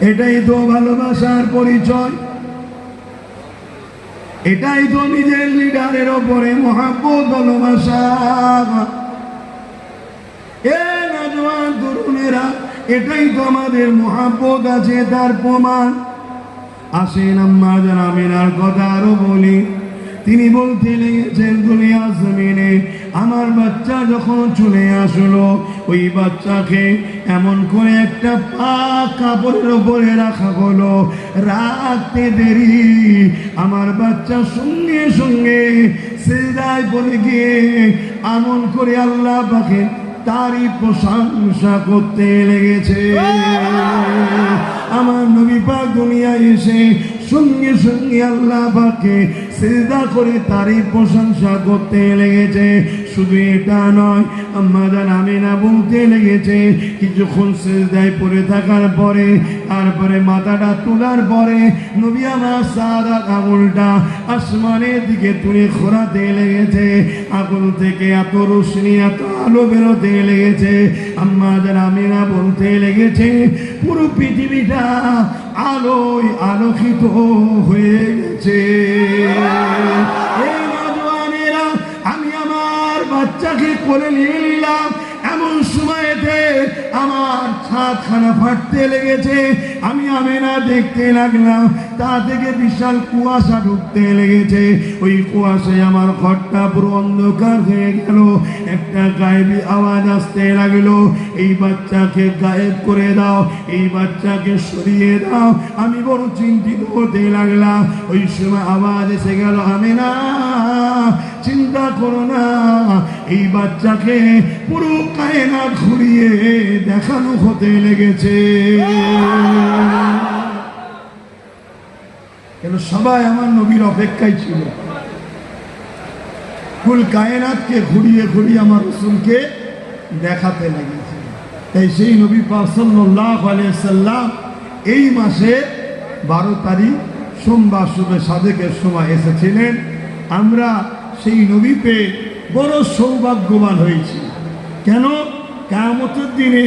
এটাই তো ভালোবাসার পরিচয়। এটাই তো নিজের লিডারের ওপরে মহাব্বত, ভালোবাসা। এ নজওয়ান তরুণেরা, এটাই তো আমাদের মহাব্বত আছে, তার প্রমাণ। আসেন আম্মা যেন আর কথা আরও বলি। তিনি বলতে লেগেছেন দুনিয়া জমিনে আমার বাচ্চা যখন চলে আসলো ওই বাচ্চাকে এমন করে একটা পা কাপড়ের উপরে রাখা হলো। রাখতে দেরি আমার বাচ্চা সঙ্গে সঙ্গে সেদায় পড়ে গিয়ে এমন করে আল্লাহ পাখে তারই প্রশংসা করতে লেগেছে। আমার নবী পাক দুনিয়ায় এসে সঙ্গে সঙ্গে আল্লাহ পাকে সিজদা করে তারই প্রশংসা করতে লেগেছে। শুধু এটা নয়। আমাদের আমি না বলতে লেগেছে, কিছুক্ষণ সেজদায় পড়ে থাকার পরে, তারপরে মাথাটা তোলার পরে নবী আমার সাদা আঙুলটা আসমানের দিকে তুলে খোরাতে লেগেছে, আগুন থেকে এত রোশনি, এত আলো বেরোতে লেগেছে। আমাদের আমি না বলতে লেগেছে, পুরো পৃথিবীটা আলোয় আলোকিত হয়ে গেছে। আমার বাচ্চাকে কোলে নিয়ে নিলাম এমন সময়তে আমার ছাদখানা ফাটতে লেগেছে। আমি আমেনা দেখতে লাগলাম। তা থেকে বিশাল কুয়াশা ঢুকতে লেগেছে। ওই কুয়াশায় আমার ঘরটা পুরো অন্ধকার হয়ে গেল। একটা গায়েবী আওয়াজ আসতে লাগল। এই বাচ্চাকে গায়েব করে দাও, এই বাচ্চাকে সরিয়ে দাও। আমি বড় চিন্তিত হতে লাগলাম। ওই সময় আওয়াজ এসে গেল, আমেনা, চিন্তা করো না। এই বাচ্চাকে পুরো কায়না ঘুরিয়ে দেখানো হতে লেগেছে। কেন সবাই আমার নবীর অপেক্ষায় ছিল? কুল কায়নাতকে ঘুরিয়ে ঘুরিয়ে আমার রসুলকে দেখাতে লেগেছে। তাই সেই নবী আলাইহি সাল্লাম এই মাসে বারো তারিখ সোমবার শুভে সাদেকের সময় এসেছিলেন। আমরা সেই নবী পেয়ে বড় সৌভাগ্যবান হয়েছি। কেন? কেমতের দিনে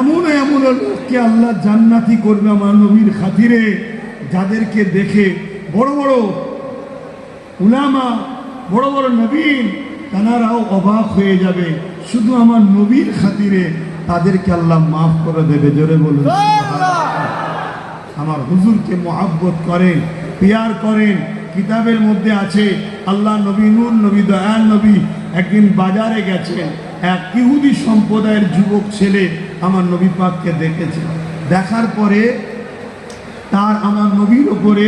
এমন এমন লোককে আল্লাহ জান্নাতি করবে আমার নবীর খাতিরে, যাদেরকে দেখে বড় বড় উলামা, বড় বড় নবীন, তানারাও অবাক হয়ে যাবে। শুধু আমার নবীর খাতিরে তাদেরকে আল্লাহ মাফ করে দেবে, জোরে বলুন। আমার হুজুরকে মহাব্বত করেন, পেয়ার করেন, কিতাবের মধ্যে আছে, আল্লাহ নবী নূর, নবী দয়াল নবী একদিন বাজারে গেছেন। এক ইহুদি সম্প্রদায়ের যুবক ছেলে আমার নবী পাককে দেখেছে। দেখার পরে তার আমার নবীর ওপরে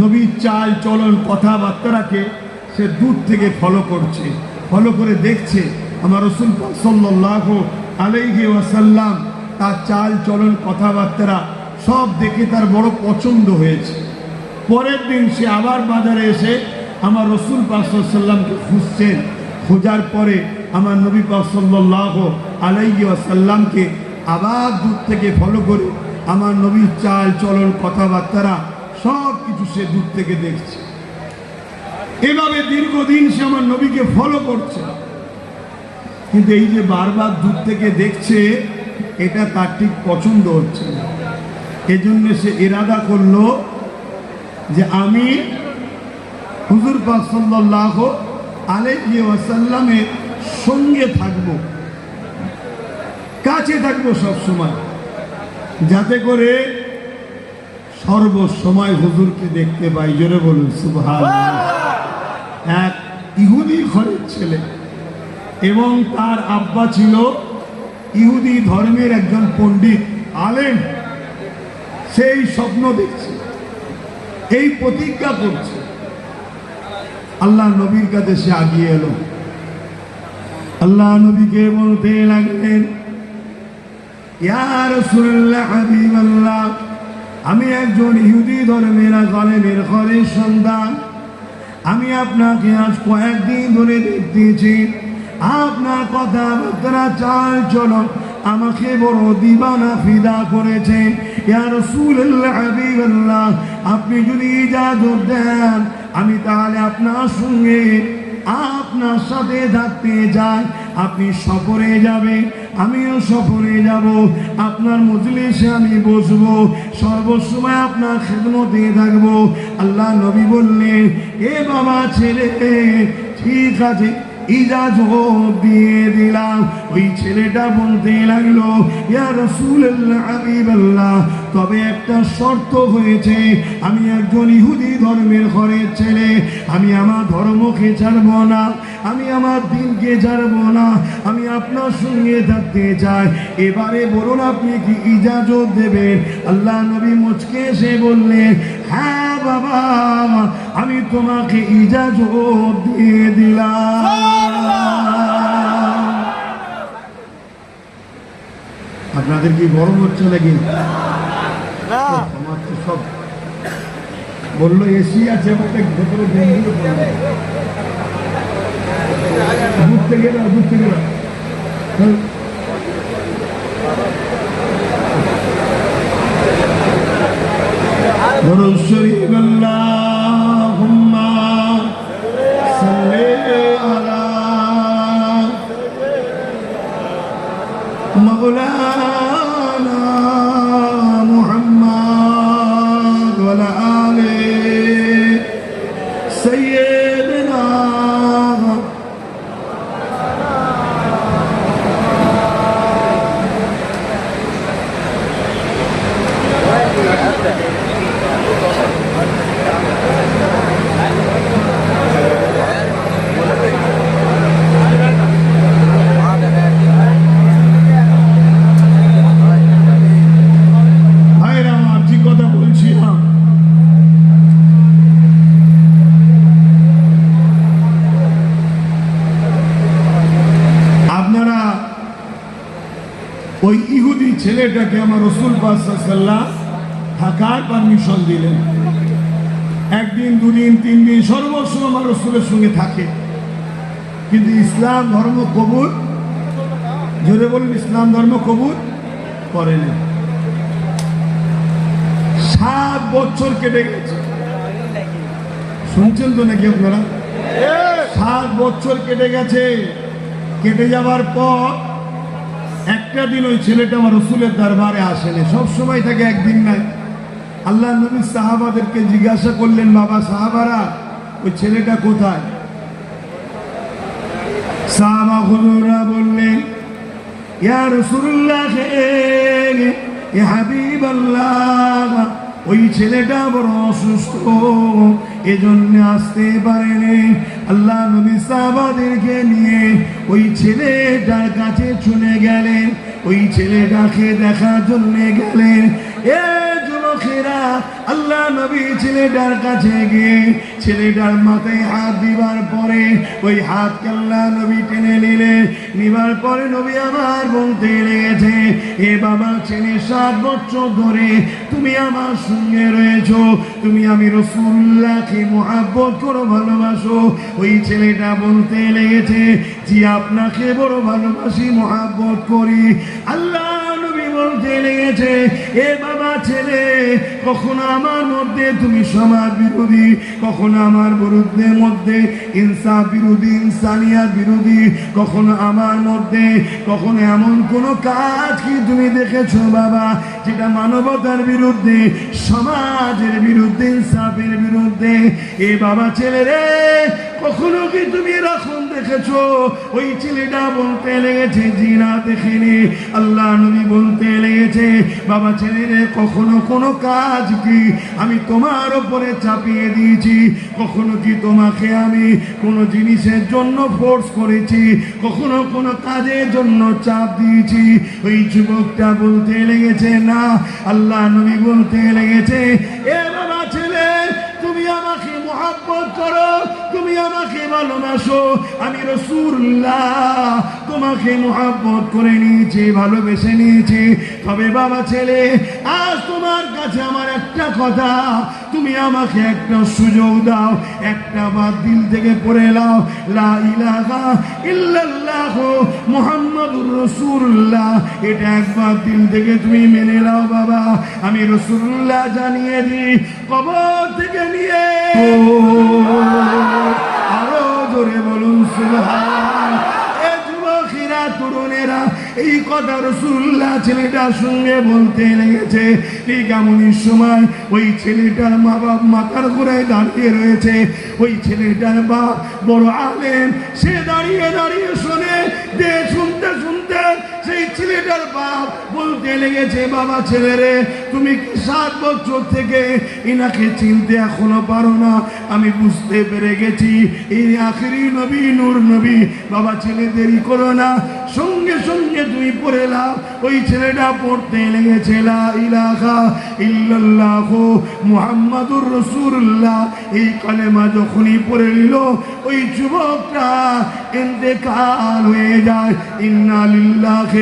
নবীর চাল চলন কথাবার্তাকে সে দূর থেকে ফলো করছে। ফলো করে দেখছে আমার রসুল সাল্লাহ আলাইহি ওয়াসাল্লাম তার চাল চলন কথাবার্তা সব দেখে তার বড় পছন্দ হয়েছে। পরের দিন সে আবার বাজারে এসে আমার রসুল পাকসাল্লামকে খুঁজছেন খোঁজার পরে আমার নবী পাক আলাইহি ওয়াসাল্লামকে আবার দূর থেকে ফলো করে আমার নবীর চাল চলন কথাবার্তারা সব কিছু সে দূর থেকে দেখছে। এভাবে দীর্ঘদিন সে আমার নবীকে ফলো করছে। কিন্তু এই যে বারবার দূর থেকে দেখছে, এটা তার ঠিক পছন্দ হচ্ছে না। এজন্য সে ইরাদা করল যে আমি হুজুর পাক সাল্লাহ ওয়াসাল্লামের সঙ্গে থাকব। কাছে থাকব সব সময়। যাতে করে সর্বসময় হুজুরকে দেখতে পাই। জোরে বলুন সুবহান এক ইহুদি ঘরের ছেলে এবং তার আব্বা ছিল ইহুদি ধর্মের একজন পণ্ডিত, আলেম। সেই স্বপ্ন দেখছে। এই প্রতিজ্ঞা করছে। আল্লাহ নবীর কাছে সে আগিয়ে এলো। আল্লাহ নবীকে বলতে লাগলেন আমি একজন ইহুদি ধর্মের জালেমের ঘরের সন্তান। আমি আপনাকে আজ কয়েকদিন ধরে দেখতেছি। আপনার কথাবার্তা চাল চলো আমাকে বড় দিবানা ফিদা করেছে। আপনি যদি ইজাজত দেন, আমি তাহলে আপনার সঙ্গে আপনার সাথে থাকতে যাই আপনি সফরে যাবে আমিও সফরে যাব, আপনার মজলিসে আমি বসবো, সর্বসময় আপনার খেদমতে থাকব। আল্লাহ নবী বললেন, এ বাবা ছেলে, ঠিক আছে ইজাজত দিয়ে দিলাম। ওই ছেলেটা বলতে লাগল, ইয়া রাসূলুল্লাহ, হাবিবাল্লাহ, তবে একটা শর্ত হয়েছে। আমি একজন ইহুদি ধর্মের ঘরের ছেলে। আমি আমার ধর্মকে ছাড়বো না। আমি আমার দিনকে ছাড়বো না। আমি আপনার সঙ্গে থাকতে চাই। এবারে বলুন আপনি কি ইজাজত দেবেন? আল্লাহ নবী মুচকে এসে বললেন হ্যাঁ বাবা আমি তোমাকে ইজাজত দিয়ে দিলাম। আপনাদের কি গরম হচ্ছে নাকি? আমার তো সব বলল এসি আছে ভেতরে ডেঙ্গু দূর থেকে না দূর থেকে না। ধরো শরীফ ছেলেটাকে আমার রসুল পাসাল্লাহ থাকার পারমিশন দিলেন। একদিন দুদিন তিন দিন সর্বসময় আমার রসুলের সঙ্গে থাকে। কিন্তু ইসলাম ধর্ম কবুল? জোরে বলুন ইসলাম ধর্ম কবুল? করেনি সাত বছর কেটে গেছে। শুনছেন তো নাকি আপনারা? সাত বছর কেটে গেছে। কেটে যাবার পর একটা দিন ওই ছেলেটা আমার রসুলের দরবারে আসেনি। সব সময় থাকে একদিন নাই আল্লাহ নবী সাহাবাদেরকে জিজ্ঞাসা করলেন, বাবা, সাহাবারা, ওই ছেলেটা কোথায়? সাহাবা বললেন হাবিবাল্লাহ ওই ছেলেটা বড় অসুস্থ, এজন্য আসতে পারেনি। আল্লাহ নবী সাহাবাদেরকে নিয়ে ওই ছেলেটার কাছে চলে গেলেন। ওই ছেলেটাকে দেখার জন্য গেলেন। এ যুবকেরা, আল্লাহ নবী ছেলেটার কাছে গিয়ে ছেলেটার মাথায় হাত দিবার পরে ওই হাতকে আল্লাহ নবী টেনে নিলে, নিবার পরে নবী আমার বলতে লেগেছে, এ বাবা, ছেলে, সাত বছর ধরে তুমি আমার সঙ্গে রয়েছো, তুমি আমি রসুল্লাহকে মহাব্বত করো ভালোবাসো। ওই ছেলেটা বলতে লেগেছে, জি, আপনাকে বড় ভালোবাসি, মহাব্বত করি। আল্লাহ নবী বলতে লেগেছে, এ বাবা ছেলে, কখনো আমার মধ্যে তুমি সমাজ বিরোধী, কখনো আমার বিরুদ্ধে মধ্যে ইনসাফ বিরোধী ইনসানিয়াত বিরোধী, কখনো আমার মধ্যে কখনো এমন কোন কাজ কি তুমি দেখেছ বাবা, যেটা মানবতার বিরুদ্ধে, সমাজের বিরুদ্ধে, ইনসাফের বিরুদ্ধে? এ বাবা ছেলে রে কখনো কি তুমি এরকম দেখেছ? ওই ছেলেটা বলতে লেগেছে জি না দেখিনি। আল্লাহ নবী বলতে লেগেছে, বাবা ছেলে রে কখনো কোনো কাজ কি আমি তোমার ওপরে চাপিয়ে দিয়েছি? কখনো কি তোমাকে আমি কোনো জিনিসের জন্য ফোর্স করেছি? কখনো কোনো কাজের জন্য চাপ দিয়েছি? ওই যুবকটা বলতে লেগেছে, না। আল্লাহ নবী বলতে লেগেছে, এ বাবা মহাব্বত করো, তুমি আমাকে ভালোবাসো। আমি রসুল্লাহ তোমাকে মহাব্বত করে নিয়েছি, ভালোবেসে নিয়েছি। তবে বাবা ছেলে, আজ তোমার কাছে আমার একটা কথা। তুমি আমাকে একটা সুযোগ দাও, একটা বার দিল থেকে পড়ে লাও লা রাসূলুল্লাহ। এটা একবার দিল থেকে তুমি মেনে নাও বাবা। আমি রাসূলুল্লাহ জানিয়ে দিই কবর থেকে নিয়ে আরও জোরে বলুন সুবহান এ যুবকেরা তরুণেরা এই কথা রসুল্লাহ ছেলেটার সঙ্গে বলতে লেগেছে। ঠিক সময় ওই ছেলেটার মা বাপ মাথার ঘুরায় দাঁড়িয়ে রয়েছে। ওই ছেলেটার বাপ বড় আলেন সে দাঁড়িয়ে দাঁড়িয়ে শুনে। দে শুনতে শুনতে সেই ছেলেটার বাপ বলতে লেগেছে, বাবা ছেলেরে, তুমি কি সাত বছর থেকে ইনাকে চিনতে এখনও পারো না? আমি বুঝতে পেরে গেছি, এই আখেরি নবী, নূর নবী, বাবা ছেলে দেরি করো না। সঙ্গে সঙ্গে তুমি পড়ে লাও ওই ছেলেটা পড়তে লেগেছে, লা ইলাহা মুহাম্মাদুর রাসূলুল্লাহ। এই কালেমা যখনই পড়ে নিল, ওই যুবকটা ইন্তেকাল হয়ে যায়, ইন্না লিল্লাহি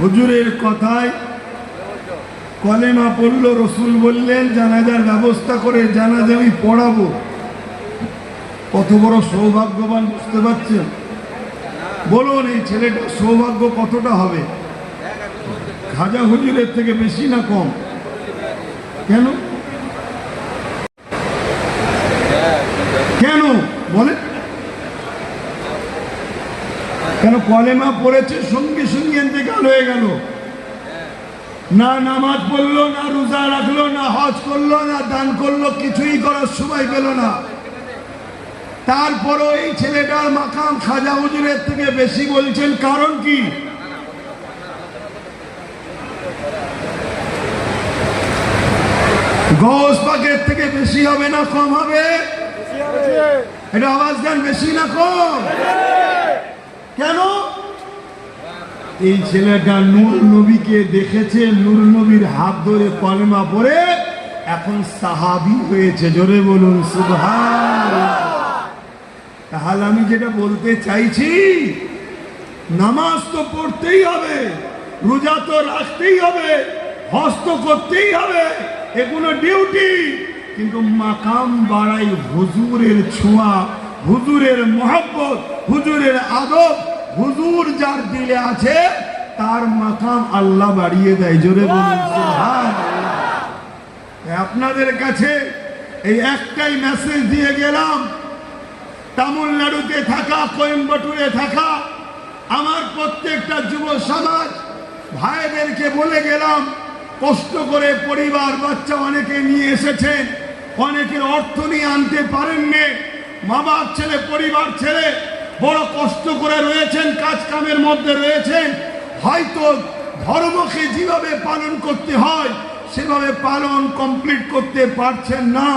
হুজুরের কথায় কলেমা পড়ল, রসুল বললেন, জানাজার ব্যবস্থা করে জানাজা আমি পড়াবো। কত বড় সৌভাগ্যবান বুঝতে পারছেন? বলুন, এই ছেলেটা সৌভাগ্য কতটা হবে? খাজা হুজুরের থেকে বেশি না কম? কেন? কেন? বলে কেন কলেমা পড়েছে? সঙ্গে সঙ্গে ইন্তেকাল হয়ে গেল। না নামাজ পড়ল, না রোজা রাখল, না হজ করল, না দান করল, কিছুই করার সময় পেল না। তারপরও এই ছেলেটার মাকাম খাজা হুজুরের থেকে বেশি বলছেন, কারণ কি? গৌস থেকে বেশি হবে না, কম হবে? এটা আওয়াজ দেন, বেশি না, কম? কেন? এই ছেলেটা নূর নবীকে দেখেছে, নূর নবীর হাত ধরে কলমা পড়ে এখন সাহাবি হয়েছে। জোরে বলুন সুবহান তাহলে আমি যেটা বলতে চাইছি, নামাজ তো পড়তেই হবে, রোজা তো রাখতেই হবে, হস্ত করতেই হবে, এগুলো ডিউটি। কিন্তু মাকাম বাড়াই হুজুরের ছোঁয়া, হুজুরের মহব্বত, হুজুরের আদব হুজুর যার দিলে আছে, তার মাকাম আল্লাহ বাড়িয়ে দেয়, জোরে আপনাদের কাছে এই একটাই মেসেজ দিয়ে গেলাম, তামিলনাড়ুতে থাকা, কোয়েম্বাটুরে থাকা, আমার প্রত্যেকটা যুব সমাজ, ভাইদেরকে বলে গেলাম, কষ্ট করে পরিবার, বাচ্চা অনেকে নিয়ে এসেছেন, অনেকের অর্থ নিয়ে আনতে পারেননি মা বাপ ছেলে, পরিবার ছেলে বড় কষ্ট করে রয়েছেন, কাজ কামের মধ্যে রয়েছেন। হয়তো ধর্মকে যেভাবে পালন করতে হয়, সেভাবে পালন কমপ্লিট করতে পারছেন না।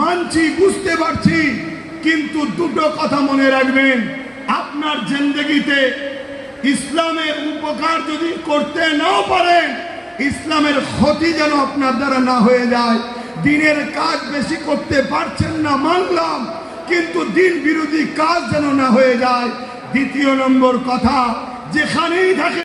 মানছি, বুঝতে পারছি, কিন্তু দুটো কথা মনে রাখবেন। আপনার জিন্দগিতে ইসলামের উপকার যদি করতে নাও পারেন, ইসলামের ক্ষতি যেন আপনার দ্বারা না হয়ে যায়। দিনের কাজ বেশি করতে পারছেন না, মানলাম কিন্তু দিন বিরোধী কাজ যেন না হয়ে যায় দ্বিতীয় নম্বর কথা যেখানেই থাকে